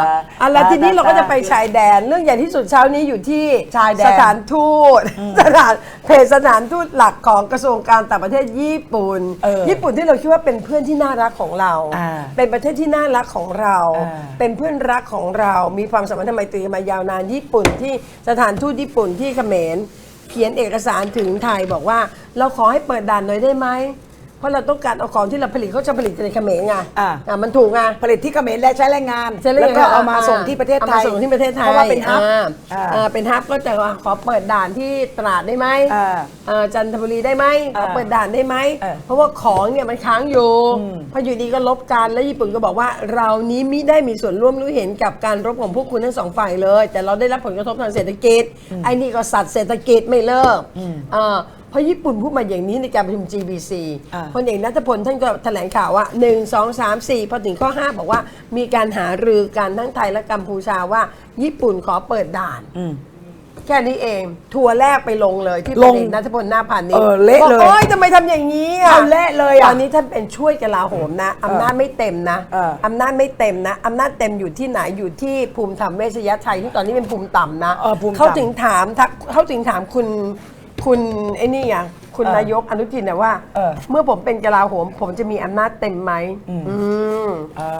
อะแล้วทีนี้เราก็จะไปชายแดน เรื่องใหญ่ที่สุดเช้านี้อยู่ที่ชายแดนสถานทูตสถานเพจสถานทูตหลักของกระทรวงการต่างประเทศญี่ปุ่น เออญี่ปุ่นที่เราคิดว่าเป็นเพื่อนที่น่ารักของเรา อ่าเป็นประเทศที่น่ารักของเรา อ่า เป็นเพื่อนรักของเรา มีความสัมพันธ์ไมตรีมายาวนานญี่ปุ่นที่สถานทูตญี่ปุ่นที่เขมรเขียนเอกสารถึงไทยบอกว่า เราขอให้เปิดด่านหน่อยได้ไหม เพราะเราต้องการเอาของที่เราผลิตเขาจะผลิตในเขมรไงอ่า อะมันถูกไง ผลิตที่เขมรและใช้แรงงาน ใช่เลยแล้วก็ค่ะเอามาส่งที่ประเทศไทย อามาส่งที่ประเทศไทยเพราะว่าเป็นฮับอ่าอ่าอ่าเป็นฮับก็จะว่าขอเปิดด่านที่ตราดได้ไหมอ่าเอ่อจันทบุรีได้ไหมขออ่าเปิดด่านได้ไหม เออเพราะว่าของเนี่ยมันค้างอยู่อืมพออยู่ดีก็ลบกันแล้วญี่ปุ่นก็บอกว่า เรานี้มิได้มีส่วนร่วมรู้เห็นกับการรบของพวกคุณทั้งสองฝ่ายเลย แต่เราได้รับผลกระทบทางเศรษฐกิจไอ้นี่ก็สัตว์เศรษฐกิจไม่เลิกอ่า เพราะญี่ปุ่นพูดมาอย่างนี้ในการประชุม GBC อ่า พลเอกนัทพลท่านก็แถลงข่าวว่า 1 2 3 4 พอถึงข้อ 5 บอกว่า มีการหารือกันทั้งไทยและกัมพูชาว่า ญี่ปุ่นขอเปิดด่าน อืม แค่นี้เอง ทัวร์แรกไปลงเลยที่พลลงเอกนัทพลหน้าพันนี้เออเละเลยบอกโอ๊ยทำไมทำอย่างนี้อะเอาเละเลยอะตอนนี้ท่านเป็นช่วยกลาโหมนะอำนาจไม่เต็มนะเอออำนาจไม่เต็มนะอำนาจเต็มอยู่ที่ไหนอยู่ที่ภูมิธรรมเวชยชัยที่ตอนนี้เป็นภูมิต่ำนะเออภูมิต่ำเขาถึงถามทักเขาถึงถามคุณ คุณไอ้นี่อะคุณเออนายกอนุทินนะว่า เออ เมื่อผมเป็นกลาโหม ผมจะมีอำนาจเต็มไหมอืมอ่า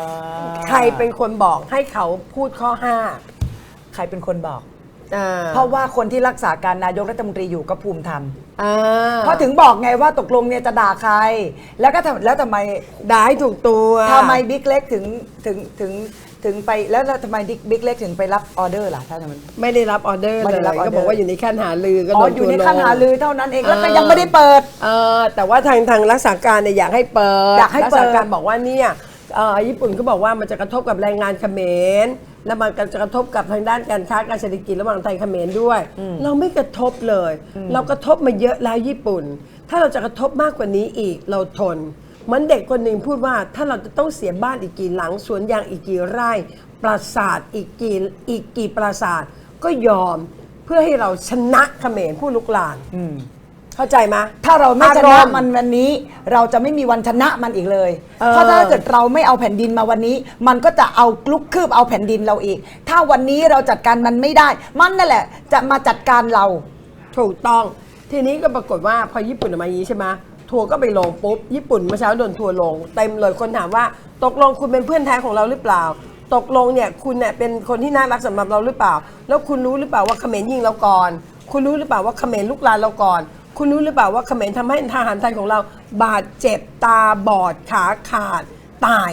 ใครเป็นคนบอกให้เขาพูดข้อห้าใครเป็นคนบอก อ่าเพราะว่าคนที่รักษาการนายกรัฐมนตรีอยู่ก็ภูมิธรรมอ่าเพราะถึงบอกไงว่าตกลงเนี่ยจะด่าใคร แล้วก็ทำแล้วทำไมด่าให้ถูกตัว ทำไมบิ๊กเล็กถึงถึงถึง ถึงไปแล้วแล้วทำไมบิ๊กเล็กถึงไปรับออเดอร์ล่ะถ้าทำไมไม่ได้รับออเดอร์ไม่เลได้ยรับออเดอร์ ก็บอกว่าอยู่ในขั้นหาลือก็อ๋อโดนอยู่ในทัวร์ขั้นหาลงลือเท่านั้นเองแล้วก็เออยังไม่ได้เปิด เออแต่ว่าทางทางรักษาการเนี่ยอยากให้เปิดอยากให้เปิด รัษาการบอกว่าเนี่ยเอ่อญี่ปุ่นก็บอกว่ามันจะกระทบกับแรงงานเขมรแล้วมันก็จะกระทบกับทางด้านการค้าการเศรษฐกิจระหว่างไทยเขมรด้วย เราไม่กระทบเลย เรากระทบมาเยอะแล้วญี่ปุ่น ถ้าเราจะกระทบมากกว่านี้อีกเราทน เหมือนเด็กคนหนึ่งพูดว่าถ้าเราจะต้องเสียบ้านอีกกี่หลังสวนยางอีกกี่ไร่ ปราสาทอีกกี่อีกกี่ปราสาทก็ยอมเพื่อให้เราชนะเขมรผู้ลุกลานเข้าใจไหมถ้าเราไม่ชอนะมณ์มันวันนี้ เราจะไม่มีวันชนะมันอีกเลยเออเพราะถ้าเกิดเราไม่เอาแผ่นดินมาวันนี้ มันก็จะเอาลุกคืบเอาแผ่นดินเราอีก ถ้าวันนี้เราจัดการมันไม่ได้ มันนั่นแหละ จะมาจัดการเรา ถูกต้อง ทีนี้ก็ปรากฏว่าพอญี่ปุ่นออกมาอย่างนี้ใช่ไหม ทัวร์ก็ไปลงปุ๊บ ญี่ปุ่นเมื่อเช้าโดนทัวร์ลง เต็มเลยคนถามว่าตกลงคุณเป็นเพื่อนแท้ของเราหรือเปล่า ตกลงเนี่ยคุณเนี่ยเป็นคนที่น่ารักสำหรับเราหรือเปล่า แล้วคุณรู้หรือเปล่าว่าเขมรยิงเราก่อน คุณรู้หรือเปล่าว่าเขมรลุกลานเราก่อน คุณรู้หรือเปล่าว่าเขมรทำให้ทหารไทยของเรา บาดเจ็บตาบอดขาขาดตาย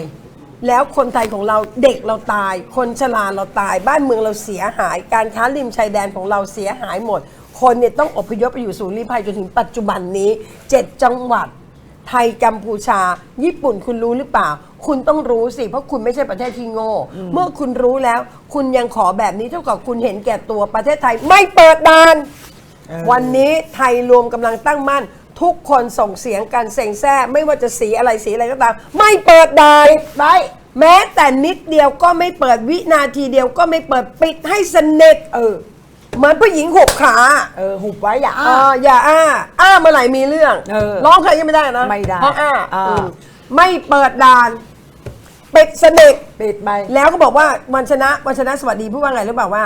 แล้วคนไทยของเราเด็กเราตาย คนชราเราตาย บ้านเมืองเราเสียหาย การค้าริมชายแดนของเราเสียหายหมด คนเนี่ยต้องอพยพไปอยู่ศูนย์ลี้ภัยจนถึงปัจจุบันนี้ 7 จังหวัด ไทยกัมพูชา ญี่ปุ่นคุณรู้หรือเปล่า คุณต้องรู้สิ เพราะคุณไม่ใช่ประเทศที่โง่ เมื่อคุณรู้แล้ว คุณยังขอแบบนี้เท่ากับคุณเห็นแก่ตัวประเทศไทยไม่เปิดด่าน วันนี้ไทยรวมกำลังตั้งมั่น ทุกคนส่งเสียงกันเซ็งแซ่ไม่ว่าจะสีอะไรสีอะไรก็ตาม ไม่เปิดด่านไว้แม้แต่นิดเดียวก็ไม่เปิดวินาทีเดียวก็ไม่เปิดปิดให้สนิทเออเหมือนผู้หญิงหกขาเออหุบไว้อย่าเออ้าออย่าอ้า อ้าเมื่อไหร่มีเรื่องเออร้องใครก็ไม่ได้นะไม่ได้เพราะอ้าอ่าอืมไม่เปิดด่านปิดสนิทปิดไปแล้วก็บอกว่าวันชนะวันชนะสวัสดีพูดว่าไงหรือเปล่าว่า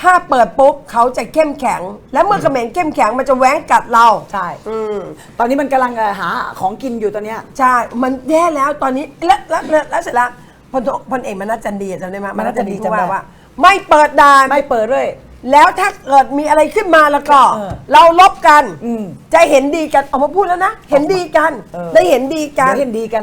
ถ้าเปิดปุ๊บเขาจะเข้มแข็ง แล้วเมื่อเขมรเข้มแข็งมันจะแหว้งกัดเรา ใช่อืม ตอนนี้มันกำลังเอ่อหาของกินอยู่ตอนเนี้ย ใช่ มันแย่แล้วตอนนี้แล้วแล้วแล้วแล้วเสร็จแล้วพลโทพลเอกมนัสจันดีจำได้ไหมมนัสจันดีจำได้พูดว่าว่า ไม่เปิดด่าน ไม่เปิดด้วย แล้วถ้าเกิดมีอะไรขึ้นมาแล้วก็ เออเราลบกันอืมจะเห็นดีกันออกมาพูดแล้วนะ เห็นดีกัน เออ ได้เห็นดีกัเดี๋นยวเห็นดีกัน